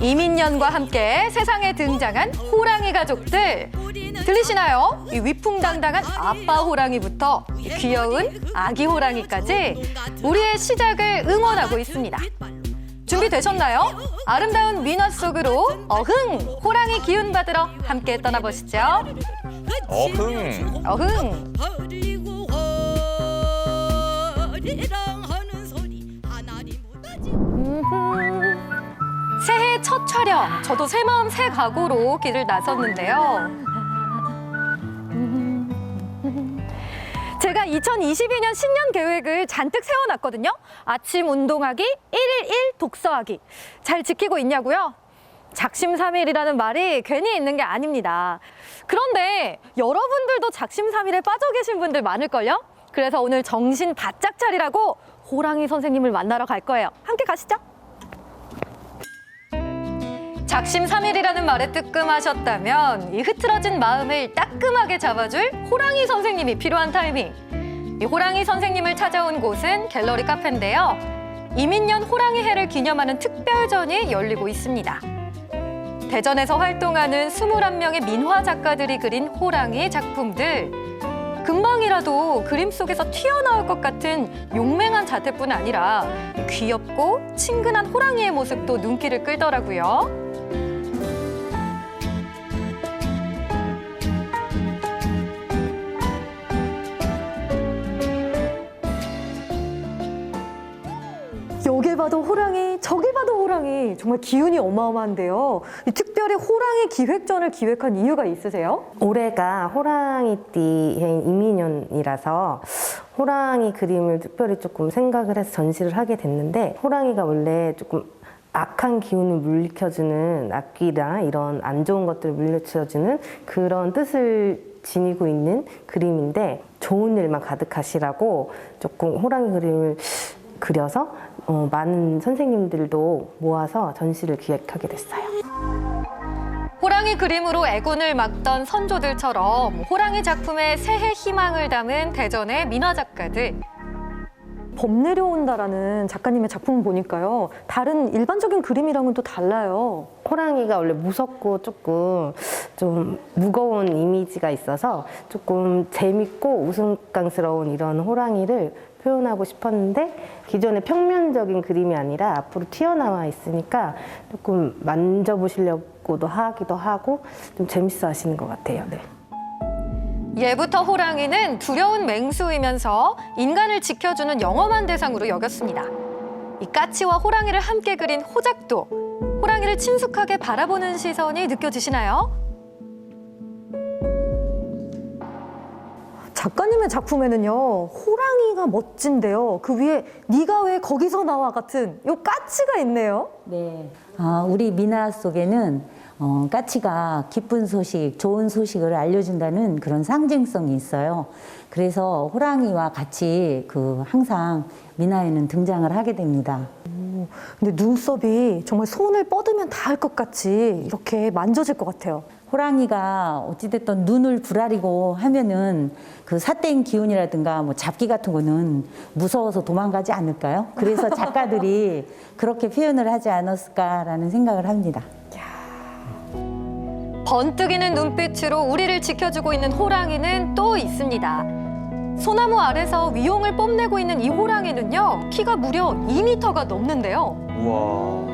이민년과 함께 세상에 등장한 호랑이 가족들 들리시나요? 이 위풍당당한 아빠 호랑이부터 이 귀여운 아기 호랑이까지 우리의 시작을 응원하고 있습니다. 준비되셨나요? 아름다운 민화 속으로 어흥 호랑이 기운 받으러 함께 떠나보시죠. 어흥. 어흥. 촬영, 저도 새 마음 새 각오로 길을 나섰는데요. 제가 2022년 신년 계획을 잔뜩 세워놨거든요. 아침 운동하기, 1일 1 독서하기. 잘 지키고 있냐고요? 작심삼일이라는 말이 괜히 있는 게 아닙니다. 그런데 여러분들도 작심삼일에 빠져 계신 분들 많을걸요? 그래서 오늘 정신 바짝 차리라고 호랑이 선생님을 만나러 갈 거예요. 함께 가시죠. 작심 삼일이라는 말에 뜨끔하셨다면 이 흐트러진 마음을 따끔하게 잡아줄 호랑이 선생님이 필요한 타이밍. 이 호랑이 선생님을 찾아온 곳은 갤러리 카페인데요. 이민년 호랑이 해를 기념하는 특별전이 열리고 있습니다. 대전에서 활동하는 21명의 민화 작가들이 그린 호랑이 작품들. 금방이라도 그림 속에서 튀어나올 것 같은 용맹한 자태뿐 아니라 귀엽고 친근한 호랑이의 모습도 눈길을 끌더라고요. 여길 봐도 호랑이, 저길 봐도 호랑이. 정말 기운이 어마어마한데요. 이 특별히 호랑이 기획전을 기획한 이유가 있으세요? 올해가 호랑이띠인 이민년이라서 호랑이 그림을 특별히 조금 생각을 해서 전시를 하게 됐는데 호랑이가 원래 조금 악한 기운을 물리켜주는 악귀나 이런 안 좋은 것들을 물리쳐주는 그런 뜻을 지니고 있는 그림인데 좋은 일만 가득하시라고 조금 호랑이 그림을 그려서 어, 많은 선생님들도 모아서 전시를 기획하게 됐어요. 호랑이 그림으로 애군을 막던 선조들처럼 호랑이 작품에 새해 희망을 담은 대전의 민화 작가들. 범 내려온다라는 작가님의 작품 보니까요. 다른 일반적인 그림이랑은 또 달라요. 호랑이가 원래 무섭고 조금 좀 무거운 이미지가 있어서 조금 재밌고 우스꽝스러운 이런 호랑이를 표현하고 싶었는데 기존의 평면적인 그림이 아니라 앞으로 튀어나와 있으니까 조금 만져보시려고도 하기도 하고 좀 재밌어 하시는 것 같아요. 네. 예부터 호랑이는 두려운 맹수이면서 인간을 지켜주는 영험한 대상으로 여겼습니다. 이 까치와 호랑이를 함께 그린 호작도 호랑이를 친숙하게 바라보는 시선이 느껴지시나요? 작가님의 작품에는요 호랑이가 멋진데요 그 위에 네가 왜 거기서 나와 같은 요 까치가 있네요. 네. 아, 우리 민화 속에는 어, 까치가 기쁜 소식, 좋은 소식을 알려준다는 그런 상징성이 있어요. 그래서 호랑이와 같이 그 항상 민화에는 등장을 하게 됩니다. 근데 눈썹이 정말 손을 뻗으면 닿을 것 같이 이렇게 만져질 것 같아요. 호랑이가 어찌됐든 눈을 부라리고 하면은 그 사땡 기운이라든가 뭐 잡기 같은 거는 무서워서 도망가지 않을까요? 그래서 작가들이 그렇게 표현을 하지 않았을까라는 생각을 합니다. 번뜩이는 눈빛으로 우리를 지켜주고 있는 호랑이는 또 있습니다. 소나무 아래서 위용을 뽐내고 있는 이 호랑이는요, 키가 무려 2미터가 넘는데요. 우와.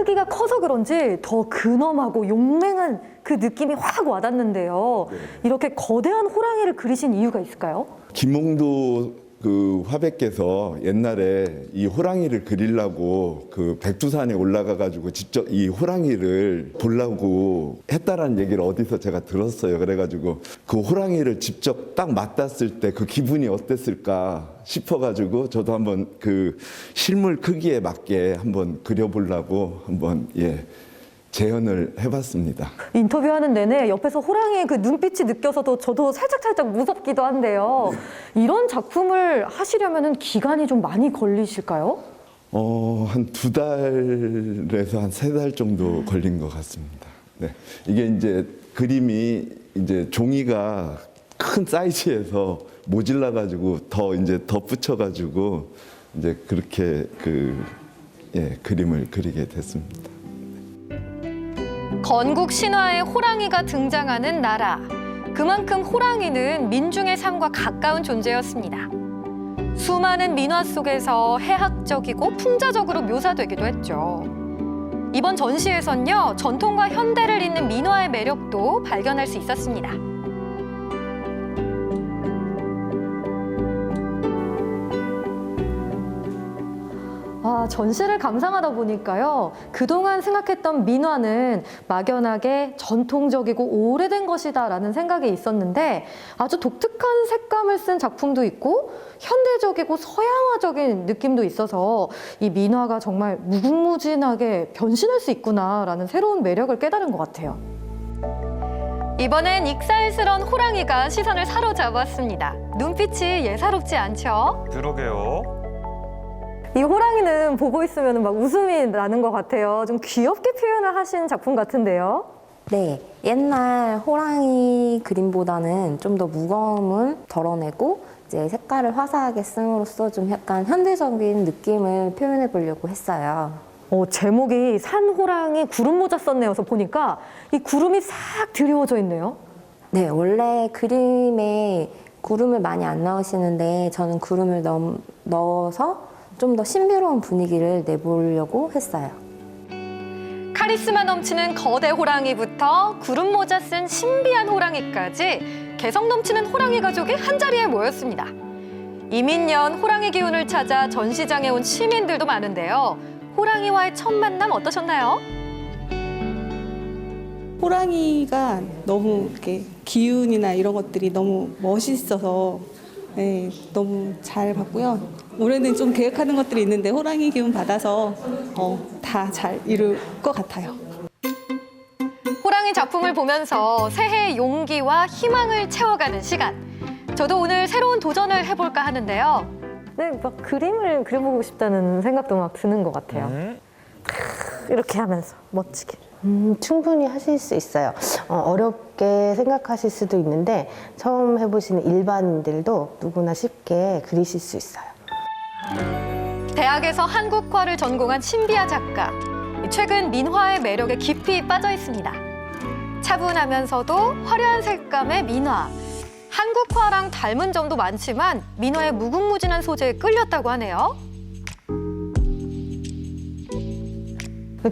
크기가 커서 그런지 더 근엄하고 용맹한 그 느낌이 확 와닿는데요. 이렇게 거대한 호랑이를 그리신 이유가 있을까요? 김홍도 그 화백께서 옛날에 이 호랑이를 그리려고 그 백두산에 올라가 가지고 직접 이 호랑이를 보려고 했다라는 얘기를 어디서 제가 들었어요. 그래 가지고 그 호랑이를 직접 딱 맞닿았을 때 그 기분이 어땠을까 싶어 가지고 저도 한번 그 실물 크기에 맞게 한번 그려 보려고 한번 예. 재현을 해봤습니다. 인터뷰하는 내내 옆에서 호랑이의 그 눈빛이 느껴서도 저도 살짝살짝 무섭기도 한데요. 이런 작품을 하시려면 기간이 좀 많이 걸리실까요? 어, 한 두 달에서 한 세 달 정도 걸린 것 같습니다. 네. 이게 이제 그림이 이제 종이가 큰 사이즈에서 모질라 가지고 더 이제 덧붙여 가지고 이제 그렇게 그 예, 그림을 그리게 됐습니다. 건국 신화에 호랑이가 등장하는 나라. 그만큼 호랑이는 민중의 삶과 가까운 존재였습니다. 수많은 민화 속에서 해학적이고 풍자적으로 묘사되기도 했죠. 이번 전시에선요, 전통과 현대를 잇는 민화의 매력도 발견할 수 있었습니다. 아, 전시를 감상하다 보니까요. 그동안 생각했던 민화는 막연하게 전통적이고 오래된 것이다 라는 생각이 있었는데 아주 독특한 색감을 쓴 작품도 있고 현대적이고 서양화적인 느낌도 있어서 이 민화가 정말 무궁무진하게 변신할 수 있구나라는 새로운 매력을 깨달은 것 같아요. 이번엔 익살스런 호랑이가 시선을 사로잡았습니다. 눈빛이 예사롭지 않죠? 그러게요. 이 호랑이는 보고 있으면 막 웃음이 나는 것 같아요. 좀 귀엽게 표현을 하신 작품 같은데요. 네, 옛날 호랑이 그림보다는 좀 더 무거움을 덜어내고 이제 색깔을 화사하게 쓴으로써 좀 약간 현대적인 느낌을 표현해 보려고 했어요. 어, 제목이 산호랑이 구름 모자 썼네요서 보니까 이 구름이 싹 드리워져 있네요. 네, 원래 그림에 구름을 많이 안 넣으시는데 저는 구름을 넣, 넣어서 좀 더 신비로운 분위기를 내보려고 했어요. 카리스마 넘치는 거대 호랑이부터 구름 모자 쓴 신비한 호랑이까지 개성 넘치는 호랑이 가족이 한 자리에 모였습니다. 이민년 호랑이 기운을 찾아 전시장에 온 시민들도 많은데요. 호랑이와의 첫 만남 어떠셨나요? 호랑이가 너무 이렇게 기운이나 이런 것들이 너무 멋있어서 네, 너무 잘 봤고요. 올해는 좀 계획하는 것들이 있는데 호랑이 기운 받아서 어, 다 잘 이룰 것 같아요. 호랑이 작품을 보면서 새해의 용기와 희망을 채워가는 시간. 저도 오늘 새로운 도전을 해볼까 하는데요. 네, 막 그림을 그려보고 싶다는 생각도 막 드는 것 같아요. 음? 이렇게 하면서 멋지게. 음, 충분히 하실 수 있어요. 어, 렵게 생각하실 수도 있는데 처음 해보시는 일반인들도 누구나 쉽게 그리실 수 있어요. 대학에서 한국화를 전공한 신비아 작가. 최근 민화의 매력에 깊이 빠져 있습니다. 차분하면서도 화려한 색감의 민화. 한국화랑 닮은 점도 많지만 민화의 무궁무진한 소재에 끌렸다고 하네요.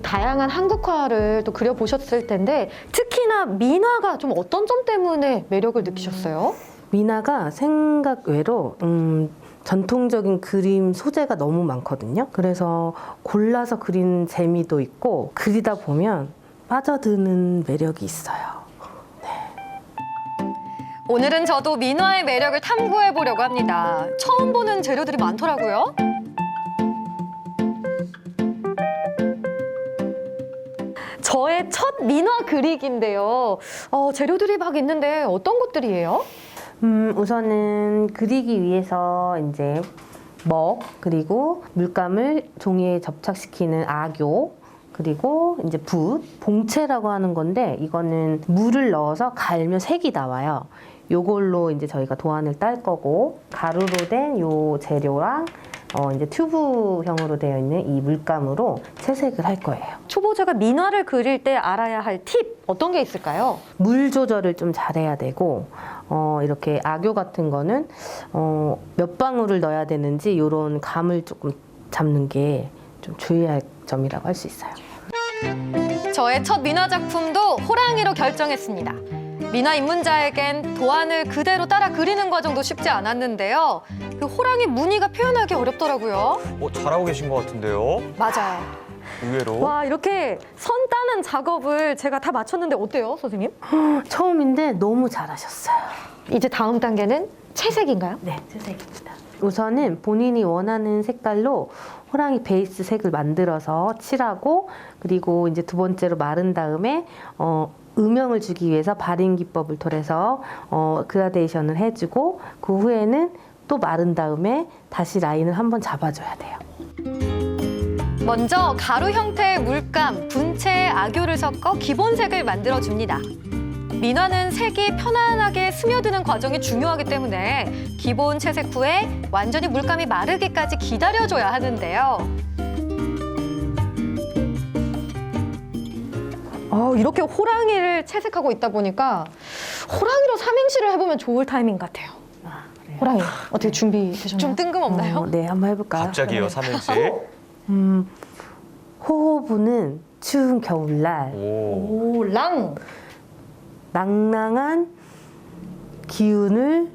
다양한 한국화를 또 그려보셨을 텐데 특히나 민화가 좀 어떤 점 때문에 매력을 느끼셨어요? 미나가 생각 외로 음, 전통적인 그림 소재가 너무 많거든요. 그래서 골라서 그리는 재미도 있고 그리다 보면 빠져드는 매력이 있어요. 오늘은 저도 민화의 매력을 탐구해 보려고 합니다. 처음 보는 재료들이 많더라고요. 저의 첫 민화 그리기인데요. 어, 재료들이 막 있는데 어떤 것들이에요? 음, 우선은 그리기 위해서 이제 먹 그리고 물감을 종이에 접착시키는 악교 그리고 이제 붓, 봉채라고 하는 건데 이거는 물을 넣어서 갈면 색이 나와요. 요걸로 이제 저희가 도안을 딸 거고 가루로 된 요 재료랑 어 이제 튜브형으로 되어 있는 이 물감으로 채색을 할 거예요. 초보자가 민화를 그릴 때 알아야 할 팁 어떤 게 있을까요? 물 조절을 좀 잘해야 되고 어, 이렇게 악교 같은 거는 어, 몇 방울을 넣어야 되는지 이런 감을 조금 잡는 게 좀 주의할 점이라고 할 수 있어요. 저의 첫 민화 작품도 호랑이로 결정했습니다. 민화 입문자에겐 도안을 그대로 따라 그리는 과정도 쉽지 않았는데요. 그 호랑이 무늬가 표현하기 어렵더라고요. 어, 잘하고 계신 것 같은데요. 맞아요. 의외로. 와 이렇게 선 따는 작업을 제가 다 마쳤는데 어때요, 선생님? 처음인데 너무 잘하셨어요. 이제 다음 단계는 채색인가요? 네, 채색입니다. 우선은 본인이 원하는 색깔로 호랑이 베이스 색을 만들어서 칠하고 그리고 이제 두 번째로 마른 다음에 어, 음영을 주기 위해서 발인 기법을 통해서 어, 그라데이션을 해주고 그 후에는 또 마른 다음에 다시 라인을 한번 잡아줘야 돼요. 먼저 가루 형태의 물감, 분체에 악교를 섞어 기본색을 만들어 줍니다. 민화는 색이 편안하게 스며드는 과정이 중요하기 때문에 기본 채색 후에 완전히 물감이 마르기까지 기다려줘야 하는데요. 어, 이렇게 호랑이를 채색하고 있다 보니까 호랑이로 삼행시를 해보면 좋을 타이밍 같아요. 호랑이 어떻게 준비되셨나요? 좀 뜬금없나요? 어, 네, 한번 해볼까요? 갑자기요, 삼행시. 음, 호호부는 추운 겨울날 오. 오, 랑. 낭낭한 기운을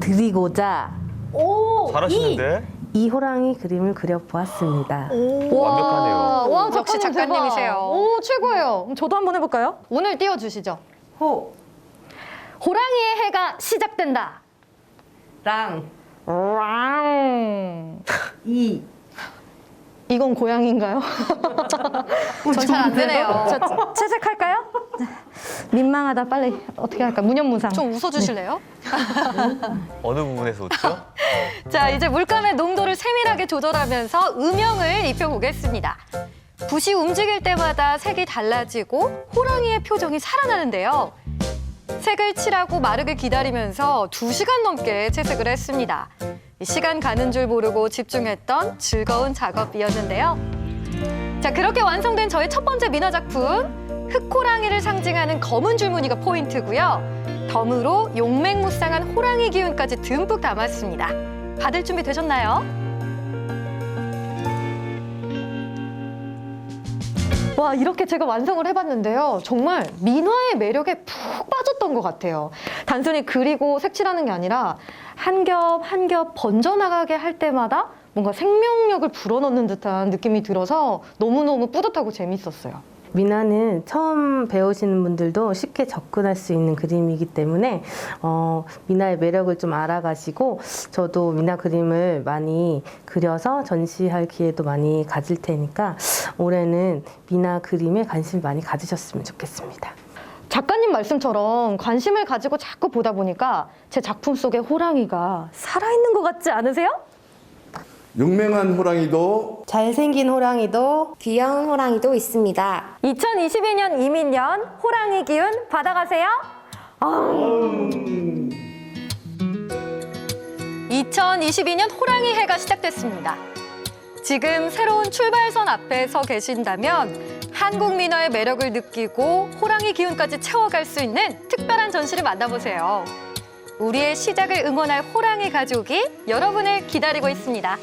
드리고자 오, 잘하시는데? 이 호랑이 그림을 그려보았습니다. 완벽하네요. 와, 역시 작가님이세요. 오, 최고예요. 그럼 저도 한번 해볼까요? 오늘 띄워주시죠. 호, 호랑이의 해가 시작된다. 랑, 랑. 이, 이건 고양인가요? 전 잘 안 되네요. 저, 채색할까요? 민망하다. 빨리 어떻게 할까? 무념무상. 좀 웃어주실래요? 어느 부분에서 웃죠? 자, 이제 물감의 농도를 세밀하게 조절하면서 음영을 입혀보겠습니다. 붓이 움직일 때마다 색이 달라지고 호랑이의 표정이 살아나는데요. 색을 칠하고 마르길 기다리면서 두시간 넘게 채색을 했습니다. 시간 가는 줄 모르고 집중했던 즐거운 작업이었는데요. 자, 그렇게 완성된 저의 첫 번째 민화 작품. 흑호랑이를 상징하는 검은 줄무늬가 포인트고요. 덤으로 용맹무쌍한 호랑이 기운까지 듬뿍 담았습니다. 받을 준비 되셨나요? 와 이렇게 제가 완성을 해봤는데요. 정말 민화의 매력에 푹 빠졌던 것 같아요. 단순히 그리고 색칠하는 게 아니라 한 겹 한 겹 번져나가게 할 때마다 뭔가 생명력을 불어넣는 듯한 느낌이 들어서 너무너무 뿌듯하고 재밌었어요. 미나는 처음 배우시는 분들도 쉽게 접근할 수 있는 그림이기 때문에 어, 미나의 매력을 좀 알아가시고 저도 미나 그림을 많이 그려서 전시할 기회도 많이 가질 테니까 올해는 미나 그림에 관심 많이 가지셨으면 좋겠습니다. 작가님 말씀처럼 관심을 가지고 자꾸 보다 보니까 제 작품 속의 호랑이가 살아있는 것 같지 않으세요? 용맹한 호랑이도 잘생긴 호랑이도 귀여운 호랑이도 있습니다. 2022년 이민년 호랑이 기운 받아가세요. 2022년 호랑이 해가 시작됐습니다. 지금 새로운 출발선 앞에 서 계신다면 한국 민화의 매력을 느끼고 호랑이 기운까지 채워갈 수 있는 특별한 전시를 만나보세요. 우리의 시작을 응원할 호랑이 가족이 여러분을 기다리고 있습니다.